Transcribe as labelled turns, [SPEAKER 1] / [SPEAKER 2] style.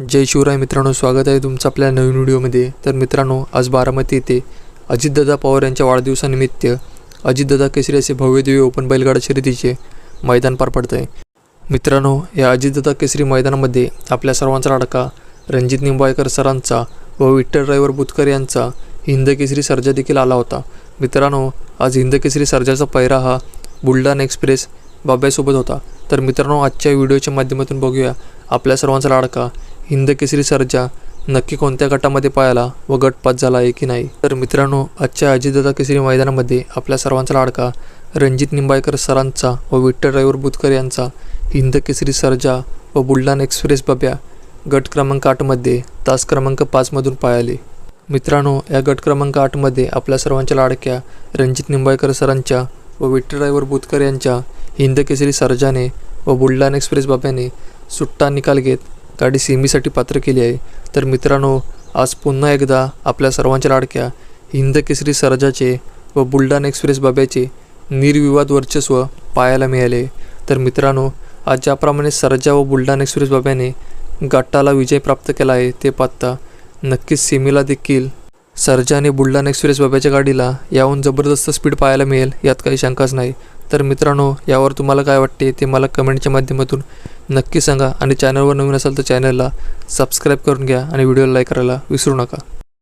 [SPEAKER 1] जय शिवराय मित्रांनो स्वागत आहे तुमचं आपल्या नवीन व्हिडिओमध्ये. तर मित्रांनो आज बारामती येथे अजितदादा पवार यांच्या वाढदिवसानिमित्त अजितदादा केसरी असे भव्यदिव्य ओपन बैलगाडा शर्यतीचे मैदान पार पडत आहे मित्रांनो या अजितदादा केसरी मैदानामध्ये आपल्या सर्वांचा लाडका रणजित निंबाळकर सरांचा व विठ्ठल ड्रायव्हर बुतकर यांचा हिंद केसरी सर्जा देखील आला होता. मित्रांनो आज हिंद केसरी सर्जाचा पैरा हा बुलढाणा एक्सप्रेस बाब्यासोबत होता. तर मित्रांनो आजच्या व्हिडिओच्या माध्यमातून बघूया आपल्या सर्वांचा लाडका हिंद केसरी सर्जा नक्की कोणत्या गटामध्ये पाहायला व गटपास झाला आहे की नाही? तर मित्रांनो आजच्या अजितदादा केसरी मैदानामध्ये आपल्या सर्वांचा लाडका रणजित निंबाळकर सरांचा व विठ्ठल ड्रायव्हर बुतकर यांचा हिंद केसरी सर्जा व बुलढाणा एक्सप्रेस बब्या गट क्रमांक आठमध्ये तास क्रमांक पाचमधून पाहिले मित्रांनो या गट क्रमांक आठमध्ये आपल्या सर्वांच्या लाडक्या रणजित निंबाळकर सरांच्या व विठ्ठल ड्रायव्हर बुतकर यांच्या हिंद केसरी सर्जाने व बुलढाणा एक्सप्रेस बाब्याने सुट्टा निकाल घेत गाडी सेमीसाठी पात्र केली आहे. तर मित्रांनो आज पुन्हा एकदा आपल्या सर्वांच्या लाडक्या हिंद केसरी सरजाचे व बुलढाणा एक्सप्रेस बाब्याचे निर्विवाद वर्चस्व पाहायला मिळाले. तर मित्रांनो आज ज्याप्रमाणे सरजा व बुलढाणा एक्सप्रेस बाब्याने गटाला विजय प्राप्त केला आहे ते पाहता नक्कीच सेमीला देखील सरजा आणि बुलढाणा एक्सप्रेस बाब्याच्या गाडीला याहून जबरदस्त स्पीड पाहायला मिळेल यात काही शंकाच नाही. तर मित्रांनो यावर तुम्हाला काय वाटते ते मला कमेंटच्या माध्यमातून नक्की सांगा. आणि चॅनलवर नवीन असाल तर चॅनलला सबस्क्राईब करून घ्या आणि व्हिडिओला लाईक करायला विसरू नका.